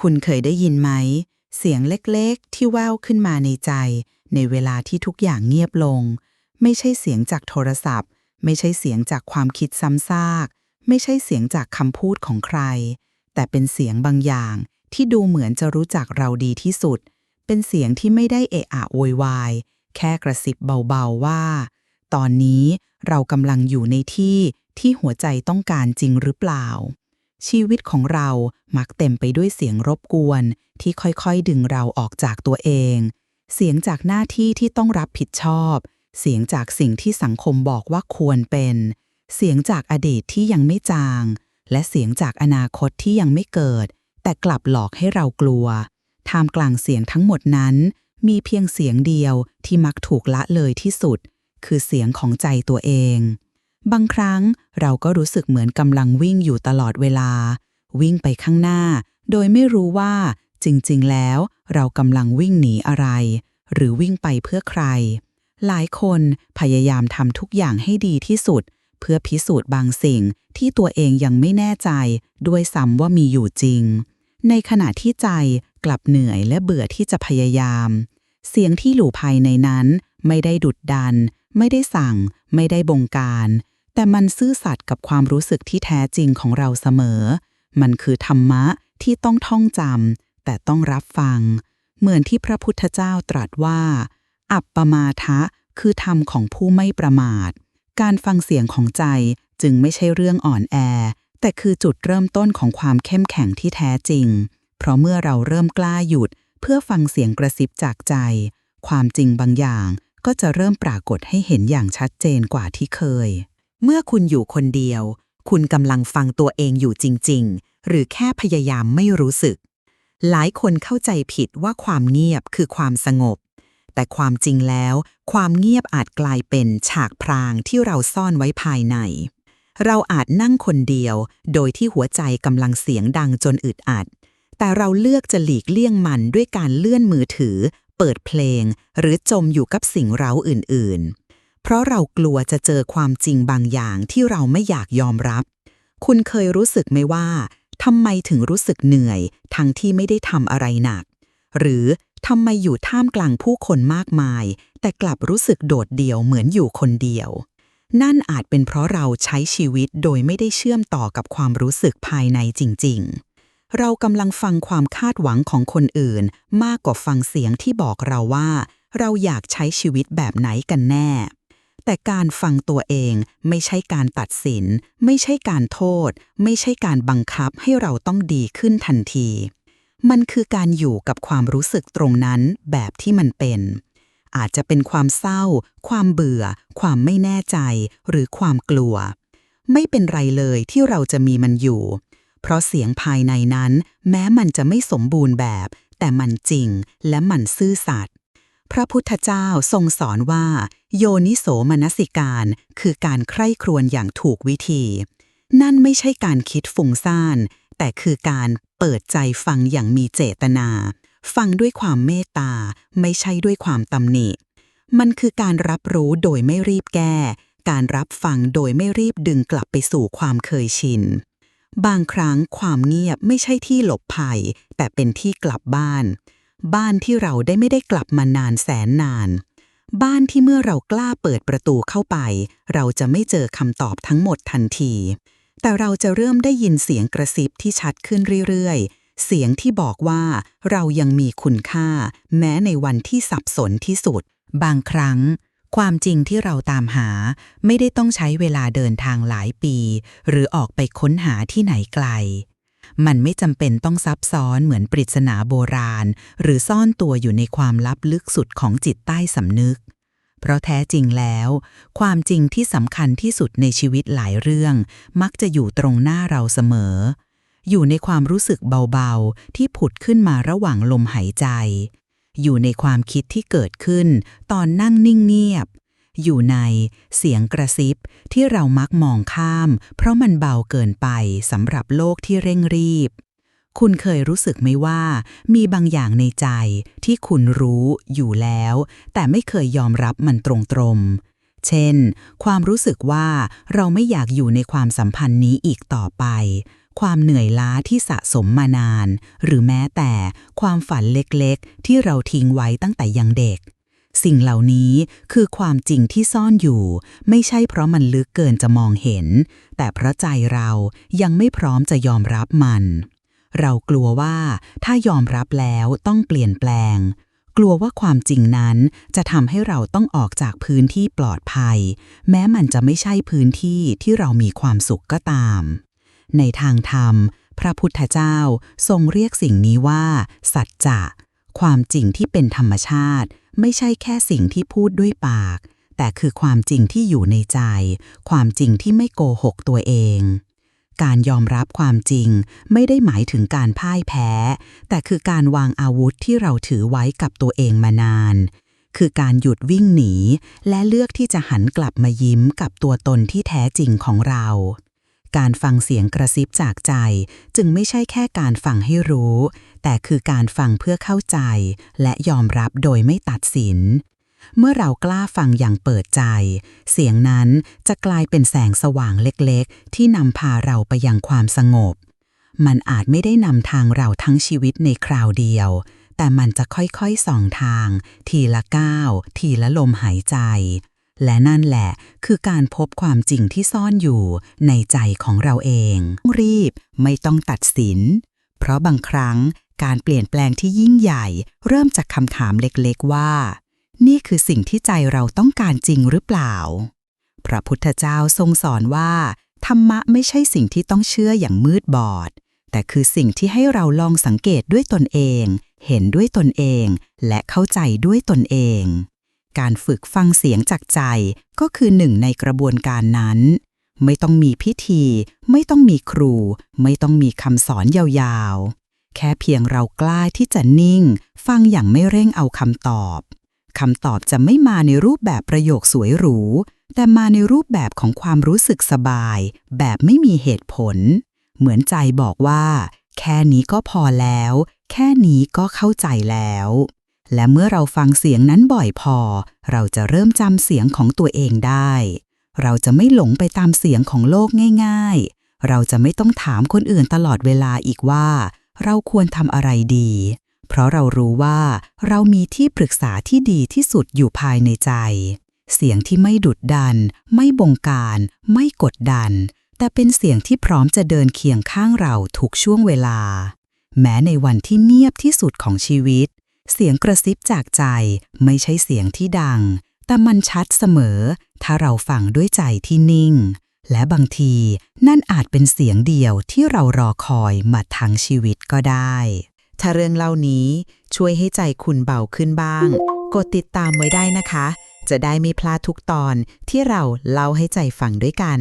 คุณเคยได้ยินไหม เสียงเล็กๆ ที่แววขึ้นมาในใจ ในเวลาที่ทุกอย่างเงียบลง ไม่ใช่เสียงจากโทรศัพท์ ไม่ใช่เสียงจากความคิดซ้ำซาก ไม่ใช่เสียงจากคำพูดของใคร แต่เป็นเสียงบางอย่างที่ดูเหมือนจะรู้จักเราดีที่สุด เป็นเสียงที่ไม่ได้เอะอะโวยวาย แค่กระซิบเบาๆว่า ตอนนี้เรากำลังอยู่ในที่ที่หัวใจต้องการจริงหรือเปล่า ชีวิตของเรามักเต็มไปด้วยเสียงรบกวน ที่ค่อยๆดึงเราออกจากตัวเอง เสียงจากหน้าที่ที่ต้องรับผิดชอบ เสียงจากสิ่งที่สังคมบอกว่าควรเป็น เสียงจากอดีตที่ยังไม่จาง และเสียงจากอนาคตที่ยังไม่เกิด แต่กลับหลอกให้เรากลัว ท่ามกลางเสียงทั้งหมดนั้น มีเพียงเสียงเดียวที่มักถูกละเลยที่สุด คือเสียงของใจตัวเอง บางครั้งเราก็รู้สึกเหมือนกำลังวิ่งอยู่ตลอดเวลา วิ่งไปข้างหน้า โดยไม่รู้ว่าจริงๆ แล้ว เรากำลังวิ่งหนีอะไร หรือวิ่งไปเพื่อใคร หลายคนพยายามทำทุกอย่างให้ดีที่สุด เพื่อพิสูจน์บางสิ่งที่ตัวเองยังไม่แน่ใจ ด้วยซ้ำว่ามีอยู่จริง ในขณะที่ใจกลับเหนื่อยและเบื่อที่จะพยายาม เสียงที่อยู่ภายในนั้น ไม่ได้ดุดดัน ไม่ได้สั่ง ไม่ได้บงการ แต่มันซื่อสัตย์กับความรู้สึกที่แท้จริงของเราเสมอ มันคือธรรมะที่ต้องท่องจำแต่ต้องรับฟัง เหมือนที่พระพุทธเจ้าตรัสว่า อัปปมาทะคือธรรมของผู้ไม่ประมาท การฟังเสียงของใจจึงไม่ใช่เรื่องอ่อนแอ แต่คือจุดเริ่มต้นของความเข้มแข็งที่แท้จริง เพราะเมื่อเราเริ่มกล้าหยุด เพื่อฟังเสียงกระซิบจากใจ ความจริงบางอย่างก็จะเริ่มปรากฏให้เห็นอย่างชัดเจนกว่าที่เคย เมื่อคุณอยู่คนเดียว คุณกำลังฟังตัวเองอยู่จริง ๆ หรือแค่พยายามไม่รู้สึก หลายคนเข้าใจผิดว่าความเงียบคือความสงบ แต่ความจริงแล้ว ความเงียบอาจกลายเป็นฉากพรางที่เราซ่อนไว้ภายใน เราอาจนั่งคนเดียว โดยที่หัวใจกำลังเสียงดังจนอึดอัด แต่เราเลือกจะหลีกเลี่ยงมันด้วยการเลื่อนมือถือ เปิดเพลง หรือจมอยู่กับสิ่งเร้าอื่น ๆ เพราะเรากลัวจะเจอความจริงบางอย่างที่เราไม่อยากยอมรับ คุณเคยรู้สึกไหมว่าทำไมถึงรู้สึกเหนื่อย ทั้งที่ไม่ได้ทำอะไรหนัก หรือทำไมอยู่ท่ามกลางผู้คนมากมาย แต่กลับรู้สึกโดดเดี่ยวเหมือนอยู่คนเดียว นั่นอาจเป็นเพราะเราใช้ชีวิตโดยไม่ได้เชื่อมต่อกับความรู้สึกภายในจริง ๆ เรากำลังฟังความคาดหวังของคนอื่น มากกว่าฟังเสียงที่บอกเราว่า เราอยากใช้ชีวิตแบบไหนกันแน่ แต่การฟังตัวเองไม่ใช่การตัดสิน ไม่ใช่การโทษ ไม่ใช่การบังคับให้เราต้องดีขึ้นทันที มันคือการอยู่กับความรู้สึกตรงนั้นแบบที่มันเป็น อาจจะเป็นความเศร้า ความเบื่อ ความไม่แน่ใจ หรือความกลัว ไม่เป็นไรเลยที่เราจะมีมันอยู่ เพราะเสียงภายในนั้น แม้มันจะไม่สมบูรณ์แบบ แต่มันจริงและมันซื่อสัตย์พระพุทธเจ้าทรงสอนว่า โยนิโสมนสิการ คือการใคร่ครวญอย่างถูกวิธี นั่นไม่ใช่การคิดฟุ้งซ่าน แต่คือการเปิดใจฟังอย่างมีเจตนา ฟังด้วยความเมตตา ไม่ใช่ด้วยความตำหนิ มันคือการรับรู้โดยไม่รีบแก้ การรับฟังโดยไม่รีบดึงกลับไปสู่ความเคยชิน บางครั้งความเงียบไม่ใช่ที่หลบภัย แต่เป็นที่กลับบ้าน บ้านที่เราได้ไม่ได้กลับมานานแสนนาน บ้านที่เมื่อเรากล้าเปิดประตูเข้าไป เราจะไม่เจอคำตอบทั้งหมดทันที แต่เราจะเริ่มได้ยินเสียงกระซิบที่ชัดขึ้นเรื่อยๆ เสียงที่บอกว่าเรายังมีคุณค่า แม้ในวันที่สับสนที่สุด บางครั้ง ความจริงที่เราตามหา ไม่ได้ต้องใช้เวลาเดินทางหลายปี หรือออกไปค้นหาที่ไหนไกล มันไม่จำเป็นต้องซับซ้อนเหมือนปริศนาโบราณ หรือซ่อนตัวอยู่ในความลับลึกสุดของจิตใต้สำนึก เพราะแท้จริงแล้ว ความจริงที่สำคัญที่สุดในชีวิตหลายเรื่อง มักจะอยู่ตรงหน้าเราเสมอ อยู่ในความรู้สึกเบาๆ ที่ผุดขึ้นมาระหว่างลมหายใจ อยู่ในความคิดที่เกิดขึ้น ตอนนั่งนิ่งเงียบ อยู่ในเสียงกระซิบที่เรามักมองข้าม เพราะมันเบาเกินไปสำหรับโลกที่เร่งรีบ คุณเคยรู้สึกไหมว่า มีบางอย่างในใจที่คุณรู้อยู่แล้ว แต่ไม่เคยยอมรับมันตรงๆ เช่น ความรู้สึกว่าเราไม่อยากอยู่ในความสัมพันธ์นี้อีกต่อไปความเหนื่อยล้าที่สะสมมานาน หรือแม้แต่ความฝันเล็กๆ ที่เราทิ้งไว้ตั้งแต่ยังเด็ก สิ่งเหล่านี้คือความจริงที่ซ่อนอยู่ ไม่ใช่เพราะมันลึกเกินจะมองเห็น แต่เพราะใจเรายังไม่พร้อมจะยอมรับมัน เรากลัวว่าถ้ายอมรับแล้วต้องเปลี่ยนแปลง กลัวว่าความจริงนั้นจะทำให้เราต้องออกจากพื้นที่ปลอดภัย แม้มันจะไม่ใช่พื้นที่ที่เรามีความสุขก็ตาม ในทางธรรม พระพุทธเจ้าทรงเรียกสิ่งนี้ว่า สัจจะความจริงที่เป็นธรรมชาติ ไม่ใช่แค่สิ่งที่พูดด้วยปาก แต่คือความจริงที่อยู่ในใจ ความจริงที่ไม่โกหกตัวเอง การยอมรับความจริงไม่ได้หมายถึงการพ่ายแพ้ แต่คือการวางอาวุธที่เราถือไว้กับตัวเองมานาน คือการหยุดวิ่งหนี และเลือกที่จะหันกลับมายิ้มกับตัวตนที่แท้จริงของเรา การฟังเสียงกระซิบจากใจ จึงไม่ใช่แค่การฟังให้รู้ แต่คือการฟังเพื่อเข้าใจ และยอมรับโดยไม่ตัดสิน เมื่อเรากล้าฟังอย่างเปิดใจ เสียงนั้นจะกลายเป็นแสงสว่างเล็กๆ ที่นำพาเราไปยังความสงบ มันอาจไม่ได้นำทางเราทั้งชีวิตในคราวเดียว แต่มันจะค่อยๆส่องทาง ทีละก้าว ทีละลมหายใจ และนั่นแหละคือการพบความจริงที่ซ่อนอยู่ในใจของเราเอง รีบไม่ต้องตัดสิน เพราะบางครั้งการเปลี่ยนแปลงที่ยิ่งใหญ่ เริ่มจากคำถามเล็กๆว่า นี่คือสิ่งที่ใจเราต้องการจริงหรือเปล่า พระพุทธเจ้าทรงสอนว่า ธรรมะไม่ใช่สิ่งที่ต้องเชื่ออย่างมืดบอด แต่คือสิ่งที่ให้เราลองสังเกตด้วยตนเอง เห็นด้วยตนเอง และเข้าใจด้วยตนเอง การฝึกฟังเสียงจากใจก็คือหนึ่งในกระบวนการนั้น ไม่ต้องมีพิธี ไม่ต้องมีครู ไม่ต้องมีคำสอนยาวๆ แค่เพียงเรากล้าที่จะนิ่ง ฟังอย่างไม่เร่งเอาคำตอบคำตอบจะไม่มาในรูปแบบประโยคสวยหรู แต่มาในรูปแบบของความรู้สึกสบาย แบบไม่มีเหตุผล เหมือนใจบอกว่า แค่นี้ก็พอแล้ว แค่นี้ก็เข้าใจแล้ว และเมื่อเราฟังเสียงนั้นบ่อยพอ เราจะเริ่มจำเสียงของตัวเองได้ เราจะไม่หลงไปตามเสียงของโลกง่าย ๆ เราจะไม่ต้องถามคนอื่นตลอดเวลาอีกว่า เราควรทำอะไรดี เพราะเรารู้ว่าเรามีที่ปรึกษาที่ดีที่สุดอยู่ภายในใจ เสียงที่ไม่ดุดดัน ไม่บงการ ไม่กดดัน แต่เป็นเสียงที่พร้อมจะเดินเคียงข้างเราทุกช่วงเวลา แม้ในวันที่เงียบที่สุดของชีวิต เสียงกระซิบจากใจไม่ใช่เสียงที่ดัง แต่มันชัดเสมอ ถ้าเราฟังด้วยใจที่นิ่ง และบางทีนั่นอาจเป็นเสียงเดียวที่เรารอคอยมาทั้งชีวิตก็ได้ ถ้าเรื่องเล่านี้ช่วยให้ใจคุณเบาขึ้นบ้าง กดติดตามไว้ได้นะคะ จะได้ไม่พลาดทุกตอนที่เราเล่าให้ใจฟังด้วยกัน